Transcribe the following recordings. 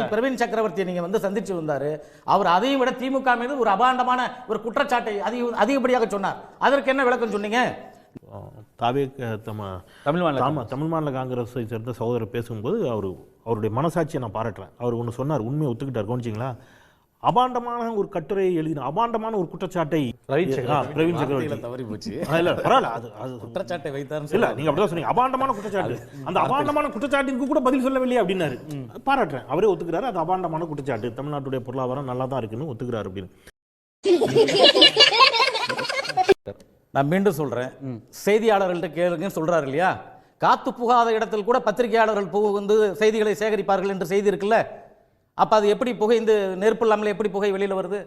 பிரவீன் சக்கரவர்த்தியை நீங்க வந்து சந்திச்சு வந்தாரு. அவர் அதையும் விட திமுக மீது ஒரு அபாண்டமான ஒரு குற்றச்சாட்டை அதிக அதிகப்படியாக சொன்னார். அதற்கு என்ன விளக்கம் சொன்னீங்க? தாவே தம தமிழ் மாநில ஆமா தமிழ் மாநில காங்கிரஸை சேர்ந்த சகோதரர் பேசும்போது அவர் அவருடைய மனசாட்சியை நான் பாராட்டுறேன். அவர் ஒன்று சொன்னார் உண்மையை ஒத்துக்கிட்டார் கவனிச்சிங்களா? அபாண்டமான ஒரு கட்டுரையை எழுதின அபாண்டமான ஒரு குற்றச்சாட்டை பிரவீன் சக்கரவர்த்தி. தவறி போச்சு இல்ல பரவாயில்ல அது அது குற்றச்சாட்டை வைத்தார் இல்ல நீங்க அப்படிதான் சொன்னீங்க. அபாண்டமான குற்றச்சாட்டு. அந்த அபாண்டமான குற்றச்சாட்டிற்கு கூட பதில் சொல்லவில்லையே அப்படின்னாரு. பாராட்டுறேன். அவரே ஒத்துக்கிறாரு அது அபாண்டமான குற்றச்சாட்டு. தமிழ்நாட்டுடைய பொருளாதாரம் நல்லா தான் இருக்குன்னு ஒத்துக்கிறாரு அப்படின்னு. நான் மீண்டும் சொல்றேன். செய்தியாளர்கள்ட்ட கேளுங்கன்னு சொல்றாரு இல்லையா? காத்து புகாத இடத்தில் கூட பத்திரிகையாளர்கள் புகு வந்து செய்திகளை சேகரிப்பார்கள் என்று செய்தி இருக்குல்ல? அப்போ அது எப்படி புகை இந்த நெருப்பு இல்லாமல் எப்படி புகை வெளியில வருது?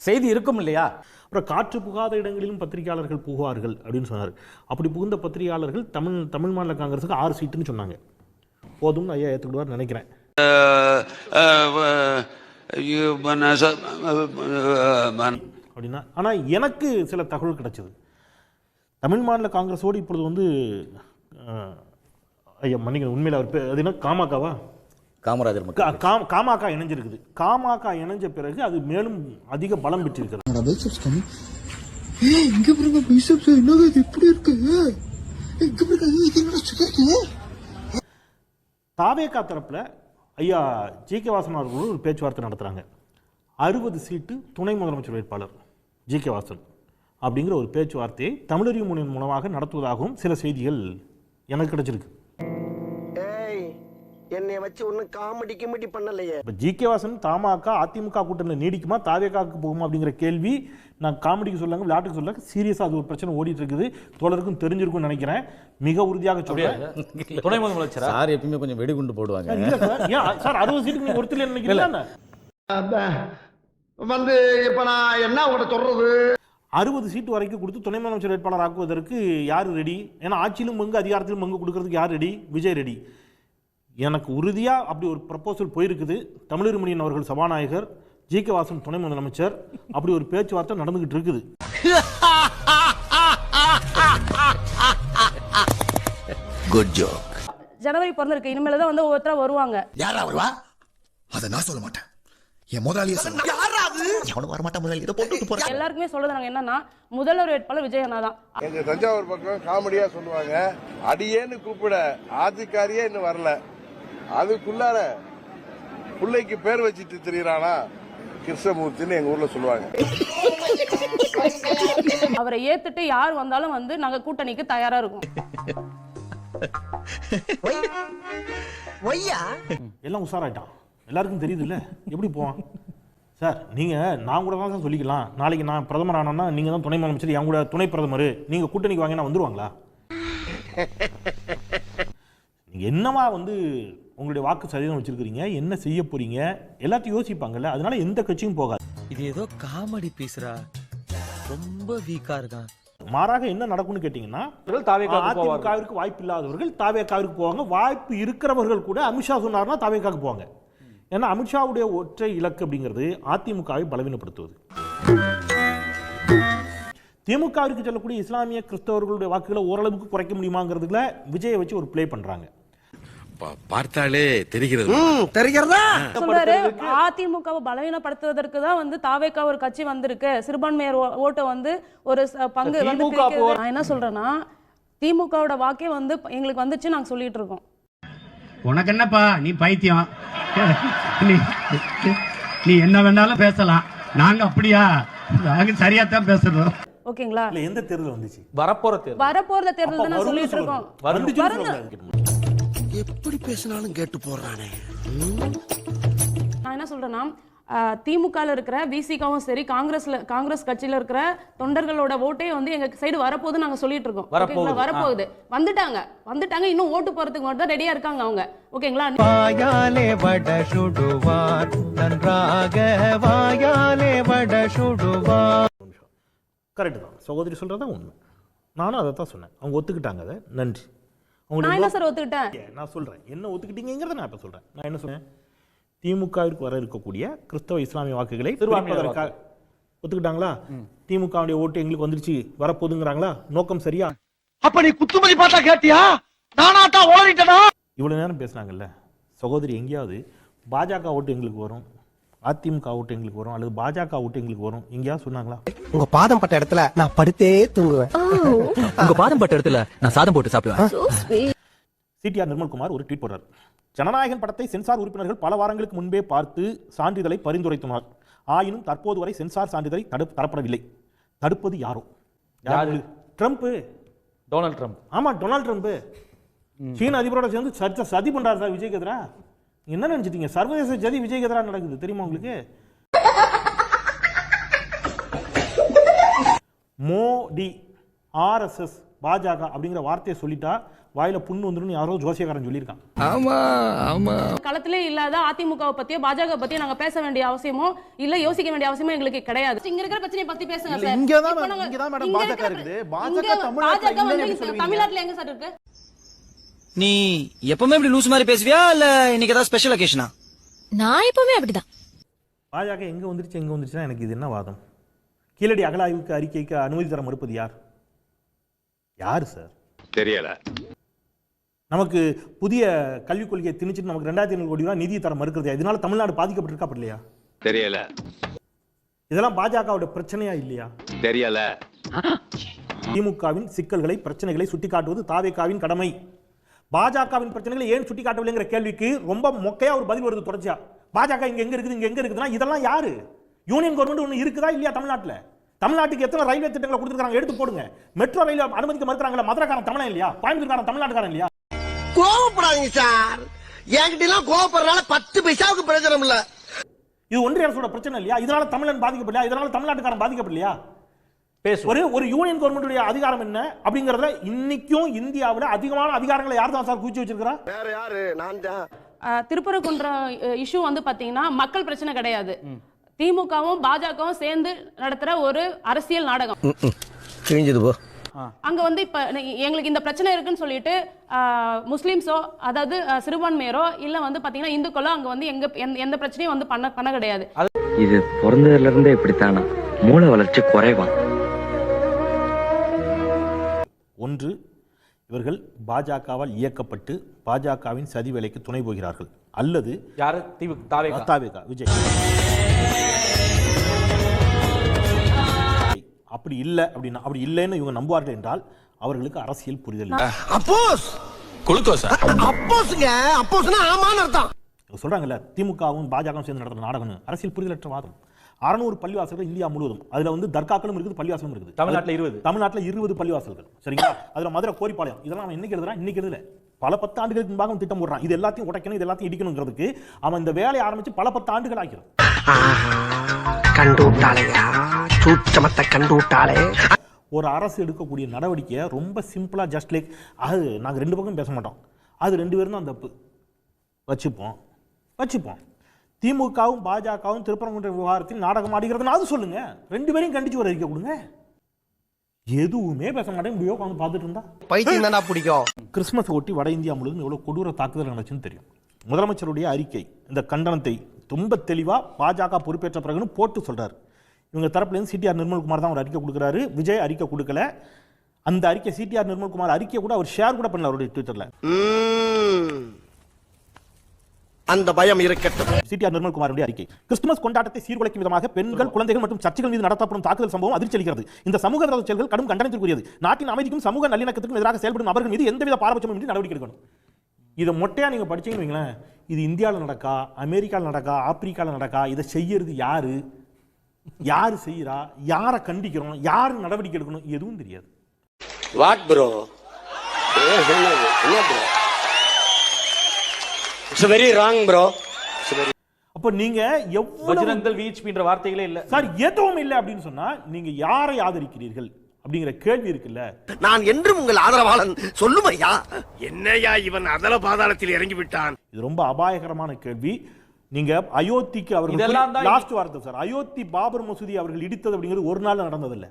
செய்தி இருக்கும் இல்லையா? அப்புறம் காற்று புகாத இடங்களிலும் பத்திரிகையாளர்கள் புகுவார்கள் அப்படின்னு சொன்னார். அப்படி புகுந்த பத்திரிகையாளர்கள் தமிழ் தமிழ் மாநில காங்கிரஸுக்கு ஆறு சீட்டுன்னு சொன்னாங்க. போதும்னு ஐயா ஏற்றுக்கிடுவார் நினைக்கிறேன். அப்படின்னா ஆனால் எனக்கு சில தகவல் கிடைச்சது. தமிழ் மாநில காங்கிரஸோடு இப்பொழுது வந்து ஐயா மன்னிக்கணும் உண்மையில் அவர் அது என்ன காமாக்காவா? காமராஜர் கா- காம்- காமாக்கா இணைஞ்சிருக்குது. காமாக்கா இணைஞ்ச பிறகு அது மேலும் அதிக பலம் பெற்றிருக்கிறது. இங்க பாருங்க பைசப்ஸ் என்னது இப்படி இருக்கு? இங்க பாருங்க இது என்னடா சுத்தது தாவேகா தரப்புல ஐயா ஜி கே வாசன் அவர்கள் ஒரு பேச்சுவார்த்தை நடத்துறாங்க. அறுபது சீட்டு துணை முதலமைச்சர் வேட்பாளர் ஜி கே வாசன் அப்படிங்கிற ஒரு பேச்சுவார்த்தையை தமிழறிவு முனையின் மூலமாக நடத்துவதாகவும் சில செய்திகள் எனக்கு கிடைச்சிருக்கு. என்னைய வச்சு ஒன்னும் காமெடி கிமெடி பண்ணலையே. இப்போ ஜி கே வாசன் தமாக அதிமுக கூட்டணியில் நீடிக்குமா தாவேகாவுக்கு போகுமா அப்படிங்கிற கேள்வி நான் காமெடிக்கு சொல்லாங்க விளையாட்டுக்கு சொல்லாங்க சீரியஸாக அது ஒரு பிரச்சனை ஓடிட்டு இருக்குது. தோழருக்கும் தெரிஞ்சிருக்கும்னு நினைக்கிறேன். மிக உறுதியாக சொல்றேன். துணை முதலமைச்சரா? சார் எப்பயுமே கொஞ்சம் வெடிகுண்டு போடுவாங்க. சார். ஏன் சார் அறுபது சீட்டுக்கு நீங்க ஒருத்தர் நினைக்கிறீங்களா வந்து இப்ப நான் என்ன உங்கள்கிட்ட சொல்றது? அறுபது சீட்டு வரைக்கும் கொடுத்து துணை முதலமைச்சர் வேட்பாளர் ஆக்குவதற்கு யார் ரெடி ஏன்னா ஆட்சியிலும் பங்கு அதிகாரத்திலும் பங்கு கொடுக்கறதுக்கு யார் ரெடி விஜய் ரெடி எனக்கு உறுதியாக அப்படி ஒரு ப்ரப்போசல் போயிருக்குது. தமிழர்மணியன் அவர்கள் சபாநாயகர் ஜி. கே. வாசன் துணை முதலமைச்சர் அப்படி ஒரு பேச்சுவார்த்தை நடந்துகிட்டு இருக்குது. குட் ஜோக் ஜனவரி பிறந்திருக்கு. இனிமேல் தான் வந்து ஒவ்வொருத்தரா வருவாங்க. யாரா வருவா? அத நான் சொல்ல மாட்டேன். என் முதலாளியே சொல்ல எவனும் வர மாட்டான் முதலாளி. இதை போட்டு போறேன் எல்லாருக்குமே சொல்றது நாங்க என்னன்னா முதல்வர் வேட்பாளர் விஜய் அண்ணா தான். எங்க தஞ்சாவூர் பக்கம் காமெடியா சொல்லுவாங்க. அடியேன்னு கூப்பிட. ஆத்துக்காரியே இன்னும் வரல. அதுக்குள்ளார பிள்ளைக்கு பேர் வச்சிட்டு திரியறானா கிருஷ்ணமூர்த்தின்னு எங்க ஊர்ல சொல்லுவாங்க. அவரை ஏத்துட்டு யார் வந்தாலும் வந்து நாங்க கூட்டணிக்கு தயாரா இருக்கோம். எல்லாம் உஷாராயிட்டான். எல்லாருக்கும் தெரியுதுல்ல. எப்படி போவான்? சார் நீங்கள் நான் கூட தான் சொல்லிக்கலாம். நாளைக்கு நான் பிரதமர் ஆனேன்னா நீங்கள் தான் துணை முதலமைச்சர் என் கூட துணை பிரதமர். நீங்கள் கூட்டணிக்கு வாங்கினா வந்துருவாங்களா? நீங்க என்னவா வந்து உங்களுடைய வாக்கு சதவீதம் வச்சிருக்கிறீங்க? என்ன செய்ய போறீங்க? எல்லாத்தையும் யோசிப்பாங்கல்ல. அதனால எந்த கட்சியும் போகாது. இது ஏதோ காமெடி பீஸ்ரா ரொம்ப வீக்கா இருக்கான். மாறாக என்ன நடக்கும்னு கேட்டீங்கன்னா. அதிமுகவிற்கு வாய்ப்பு இல்லாதவர்கள் தாவேக்காவிற்கு போவாங்க. வாய்ப்பு இருக்கிறவர்கள் கூட அமித்ஷா சொன்னார்னா தாவேக்காவுக்கு போவாங்க. ஏன்னா அமித்ஷாவுடைய ஒற்றை இலக்கு அப்படிங்கிறது அதிமுகவை பலவீனப்படுத்துவது. திமுகவிற்கு செல்லக்கூடிய இஸ்லாமிய கிறிஸ்தவர்களுடைய வாக்குகளை ஓரளவுக்கு குறைக்க முடியுமாங்கிறதுல விஜயை வச்சு ஒரு ப்ளே பண்றாங்க. பார்த்தாலே தெரிகிறது. தெரிகிறதா? சொல்றாரு? அதிமுகவை பலவீனப்படுத்துவதற்கு தான் வந்து தாவேக்கா ஒரு கட்சி வந்திருக்கு. சிறுபான்மையர் ஓ- ஓட்டை வந்து ஒரு பங்கு வந்து நான் என்ன சொல்றேன்னா திமுகவோட வாக்கே வந்து எங்களுக்கு வந்துச்சு நாங்க சொல்லிட்டு இருக்கோம். உனக்கு என்னப்பா? நீ பைத்தியம். நீ நீ என்ன வேணாலும் பேசலாம். நாங்க அப்படியா? நாங்க சரியா தான் பேசுறோம். ஓகேங்களா? இல்ல எந்த தேர்தல் வந்துச்சு? வரப்போற தேர்தல். வரப்போறத தேர்தல் தான் சொல்லிட்டு. இருக்கோம். எப்படி பேசினாலும் கேட்டு போடுறானே? நான் என்ன சொல்றேன்னா திமுகல இருக்கிற விசிகாவும் சரி காங்கிரஸ்ல காங்கிரஸ் கட்சியில இருக்கிற தொண்டர்களோட ஓட்டே வந்து எங்க சைடு வரப்போகுது நாங்க சொல்லிட்டு இருக்கோம். வரப்போகுது. ஓகேங்களா? வரப்போகுது. வந்துட்டாங்க. வந்துட்டாங்க. இன்னும் ஓட்டு போறதுக்கு மட்டும் தான் ரெடியா இருக்காங்க அவங்க. ஓகேங்களா வாயாலே வட சுடுவார். நன்றாக வாயாலே வட சுடுவார். கரெக்டு தான். சகோதரி சொல்றதா உண்மை. நானும் அதை தான் சொன்னேன். அவங்க ஒத்துக்கிட்டாங்க அதை. நன்றி. நான் என்ன சார் ஒத்துக்கிட்டேன்? நான் சொல்றேன். என்ன ஒத்துக்கிட்டீங்கிறத நான் இப்ப சொல்றேன். நான் என்ன சொன்னேன் திமுகவிற்கு வர இருக்கக்கூடிய கிறிஸ்தவ இஸ்லாமிய வாக்குகளை பிரிப்பதற்காக ஒத்துக்கிட்டாங்களா? திமுகவுடைய ஓட்டு எங்களுக்கு வந்துருச்சு வரப்போகுதுங்கிறாங்களா? நோக்கம் சரியா? அப்ப நீ குத்துமதி பார்த்தா கேட்டியா? நானா தான் ஓடிட்டனா? இவ்வளவு நேரம் பேசுனாங்கல்ல? சகோதரி எங்கேயாவது பாஜக ஓட்டு எங்களுக்கு வரும்? அதிமுக ஓட்டு எங்களுக்கு வரும் அல்லது பாஜக ஓட்டு எங்களுக்கு வரும். எங்கேயாவது சொன்னாங்களா? உங்க பாதம் பட்ட இடத்துல நான் படுத்தே தூங்குவேன். உங்க பாதம் பட்ட இடத்துல நான் சாதம் போட்டு சாப்பிடுவேன். சிடிஆர் நிர்மல்குமார் ஒரு ட்வீட் போடுறார். ஜனநாயகன் படத்தை சென்சார் உறுப்பினர்கள் பல வாரங்களுக்கு முன்பே பார்த்து சான்றிதழை பரிந்துரைத்தனர் ஆயினும் தற்போது வரை சென்சார் சான்றிதழை தடு தரப்படவில்லை. தடுப்பது யாரோ? யாரு? Trump Donald Trump. ஆமா டொனால்ட் ட்ரம்ப் சீன அதிபரோட சேர்ந்து சர்ச்சை சதி பண்றாரு சார் விஜய் கதிரா என்ன நினைச்சிட்டீங்க? சர்வதேச சதி விஜய் கதிரா நடக்குது தெரியுமா உங்களுக்கு? மோடி ஆர்எஸ்எஸ் பாஜக அப்படிங்கிற வார்த்தையை சொல்லிட்டா வாயில புண்ணு வந்துடும் யாரோ ஜோசியக்காரன் சொல்லியிருக்கான். ஆமா ஆமா. களத்திலே இல்லாத அதிமுகவை பத்தியோ பாஜக பத்தியோ நாங்க பேச வேண்டிய அவசியமோ இல்ல யோசிக்க வேண்டிய அவசியமோ எங்களுக்கு கிடையாது. இங்க இருக்கிற பிரச்சனையை பத்தி பேசுங்க சார். இங்கதான் இப்போ மேடம், நாங்க- இங்கதான் மேடம் இங்க பாஜக இருக்குது. இங்க பாஜக இங்க? தமிழ்நாட்டுல எங்க சார் இருக்கு? நீ எப்பவுமே இப்படி லூஸ் மாதிரி பேசுவியா? இல்ல இன்னைக்கு ஏதாவது ஸ்பெஷல் அகேஷனா நான் எப்பவுமே அப்படிதான். பாஜக எங்க வந்துருச்சு எங்க வந்துருச்சுன்னா எனக்கு இது என்ன வாதம்? கீழடி அகலாய்வுக்கு அறிக்கைக்கு அனுமதி தர மறுப்பது யார்? யார் சார் தெரியல. நமக்கு புதிய கல்விக் கொள்கையை திணிச்சிட்டு நமக்கு ரெண்டாயிரத்தி ஐநூறு கோடி ரூபாய் நிதி தர மறுக்கிறது. இதனால தமிழ்நாடு பாதிக்கப்பட்டிருக்கா அப்படி இல்லையா தெரியல. இதெல்லாம் பாஜகவோட பிரச்சனையா இல்லையா? தெரியல. திமுகவின் சிக்கல்களை பிரச்சனைகளை சுட்டிக்காட்டுவது தாவேகாவின் கடமை. பாஜகவின் பிரச்சனைகளை ஏன் சுட்டிக்காட்டவில்லைங்கிற கேள்விக்கு ரொம்ப மொக்கையா ஒரு பதில் வருது தொடர்ச்சியா. பாஜக இங்க எங்க இருக்குது இங்க எங்க இருக்குதுன்னா இதெல்லாம் யாரு? யூனியன் கவர்மெண்ட் ஒன்று இருக்குதா இல்லையா தமிழ்நாட்டுல? தமிழ்நாட்டுக்கு எத்தனை ரயில்வே திட்டங்களை கொடுத்துருக்காங்க? எடுத்து போடுங்க. மெட்ரோ ரயில் அனுமதிக்க மறுக்கிறாங்களா மதுரைக்காரன் தமிழன் இல்லையா? கோயம்புத்தூர்காரன் தமிழ்நாட்டுக்காரன் இல்லையா? கோவப்படாதீங்க சார். என்கிட்ட எல்லாம் கோவப்படுறதுனால பத்து பைசாவுக்கு பிரயோஜனம் இல்ல. இது ஒன்றிய அரசோட பிரச்சனை இல்லையா? இதனால தமிழன் பாதிக்கப்படலையா? இதனால தமிழ்நாட்டுக்காரன் பாதிக்கப்படலையா? ஒரு ஒரு யூனியன் கவர்மெண்ட்டுடைய அதிகாரம் என்ன? அப்படிங்கறத இன்னைக்கும் இந்தியாவுல அதிகமான அதிகாரங்களை யார் தான் சார் குவிச்சு வச்சிருக்கிறா? வேற யாரு? நான் தான். திருப்பரங்குன்றம் இஷ்யூ வந்து பாத்தீங்கன்னா மக்கள் பிரச்சனை கிடையாது. திமுகவும் பாஜகவும் சேர்ந்து நடத்துற ஒரு அரசியல் நாடகம். கிழிஞ்சது போ. அங்க வந்து இப்ப எங்களுக்கு இந்த பிரச்சனை இருக்குன்னு சொல்லிட்டு ஆஹ், முஸ்லிம்ஸோ அதாவது சிறுபான்மையரோ இல்ல வந்து பாத்தீங்கன்னா இந்துக்களோ அங்க வந்து எங்க எந்த- எந்த பிரச்சனையும் வந்து பண்ண பண்ண கிடையாது. இது பிறந்ததுல இருந்தே இப்படித்தானா? மூளை வளர்ச்சி குறைவான் ஒன்று இவர்கள் பாஜகவால் இயக்கப்பட்டு பாஜகவின் சதி வேலைக்கு துணை போகிறார்கள். அல்லது யாரு? திமுக தாவேகா. தாவேகா விஜய். அப்படி இல்லை அப்படின்னா அப்படி இல்லைன்னு இவங்க நம்புவார்கள் என்றால் அவர்களுக்கு அரசியல் புரிதல் இல்லை. அப்போஸ்! அப்போஸ்ங்க அப்போஸ்னா ஆமான்னு அர்த்தம். சொல்றாங்கல்ல திமுகவும் பாஜகவும் சேர்ந்து நடத்துற நாடகம்னு. அரசியல் புரிதலற்ற வாதம். அறநூறு பள்ளிவாசல்கள் இந்தியா முழுவதும். அதுல வந்து தர்காக்களும் இருக்குது பள்ளிவாசலும் இருக்குது. தமிழ்நாட்டுல இருபது. தமிழ்நாட்டுல இருபது பள்ளிவாசல்கள். சரிங்களா? அதுல மதுரை கோரிப்பாளையம் இதெல்லாம் அவன் இன்னைக்கு எழுதுறான்? இன்னைக்கு எழுதல. பல பத்து ஆண்டுகளுக்கு முன்பாக அவன் திட்டம் போடுறான். இது எல்லாத்தையும் உடைக்கணும் இது எல்லாத்தையும் இடிக்கணுங்கிறதுக்கு அவன் இந்த வேலையை ஆரம்பிச்சு பல பத்து ஆண்டுகள் விட்டாளே ஒரு அரசு எடுக்கக்கூடிய நடவடிக்கையை ரொம்ப சிம்பிளா ஜஸ்ட் லைக் அது நாங்க ரெண்டு பக்கம் பேச மாட்டோம். அது ரெண்டு பேரும் தான் தப்பு வச்சுப்போம். வச்சுப்போம். திமுகவும் பாஜகவும் திருப்பரங்குன்ற விவகாரத்தில் நாடகம் ஆடுகிறதுனா அது சொல்லுங்க. ரெண்டு பேரையும் கண்டிச்சு ஒரு அறிக்கை கொடுங்க. எதுவுமே பேச மாட்டேன். இப்படியோ உட்காந்து பார்த்துட்டு இருந்தா. பைத்தியம் தானே பிடிக்கும். கிறிஸ்மஸ் ஒட்டி வட இந்தியா முழுவதும் எவ்வளவு கொடூர தாக்குதல் நடந்துச்சுன்னு தெரியும். முதலமைச்சருடைய அறிக்கை இந்த கண்டனத்தை ரொம்ப தெளிவா பாஜக பொறுப்பேற்ற பிறகுன்னு போட்டு சொல்றாரு. இவங்க தரப்புல இருந்து சிடிஆர் நிர்மல்குமார் தான் ஒரு அறிக்கை கொடுக்குறாரு. விஜய் அறிக்கை கொடுக்கல. அந்த அறிக்கை சிடிஆர் நிர்மல்குமார் அறிக்கை கூட அவர் ஷேர் கூட பண்ணல அவருடைய ட்விட்டர்ல. அந்த பயம் இருக்கட்டும். சிடிஆர் நிர்மல்குமாருடைய அறிக்கை. கிறிஸ்துமஸ் கொண்டாட்டத்தை சீர்குலைக்கும் விதமாக பெண்கள் குழந்தைகள் மற்றும் சர்ச்சைகள் மீது நடத்தப்படும் தாக்குதல் சம்பவம் அதிர்ச்சி அளிக்கிறது. இந்த சமூக விரோத செயல்கள் கடும் கண்டனத்திற்குரியது. நாட்டின் அமைதிக்கும் சமூக நல்லிணக்கத்துக்கும் எதிராக செயல்படும் நபர்கள் மீது எந்தவித பாரபட்சமும் இன்றி நடவடிக்கை எடுக்கணும். இதை மொட்டையா நீங்க படிச்சீங்கன்னு வைங்களேன். இது இந்தியாவில் நடக்கா? அமெரிக்காவில் நடக்கா? ஆப்பிரிக்காவில் நடக்கா? இதை செய்யறது யாரு? யாரு செய்யறா யாரை கண்டிக்கிறோம்? யாரு நடவடிக்கை எடுக்கணும்? எதுவும் தெரியாது. வாட் ப்ரோ என்ன bro it's very wrong bro அப்ப நீங்க எவ்வளவு விஹெச்பின்ற வார்த்தைகளே இல்ல. சார் எதுவும் இல்லை அப்படின்னு சொன்னா நீங்க யாரை ஆதரிக்கிறீர்கள் அப்படிங்கிற கேள்வி இருக்குல்ல. நான் என்றும் உங்கள் ஆதரவாளன் சொல்லும் ஐயா. என்னையா இவன் அதல பாதாளத்தில் இறங்கி விட்டான் இது ரொம்ப அபாயகரமான கேள்வி. நீங்க அயோத்திக்கு அவர்கள் லாஸ்ட் வார்த்தை சார். அயோத்தி பாபர் மசூதி அவர்கள் இடித்தது அப்படிங்கிறது ஒரு நாள் நடந்ததில்ல.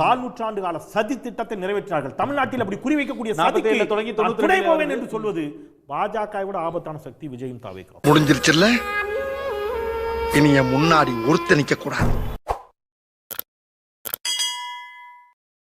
கால் நூற்றாண்டு கால சதி திட்டத்தை நிறைவேற்றினார்கள். தமிழ்நாட்டில் அப்படி குறிவைக்கக்கூடிய 47 சதிக்கு தொடங்கி நான் 92 துணை போவேன் வருது. என்று சொல்வது பாஜக விட ஆபத்தான சக்தி விஜயும் தாவேக்கா முடிஞ்சிருச்சுல்ல? இனி என் முன்னாடி ஒருத்த நிக்க கூடாது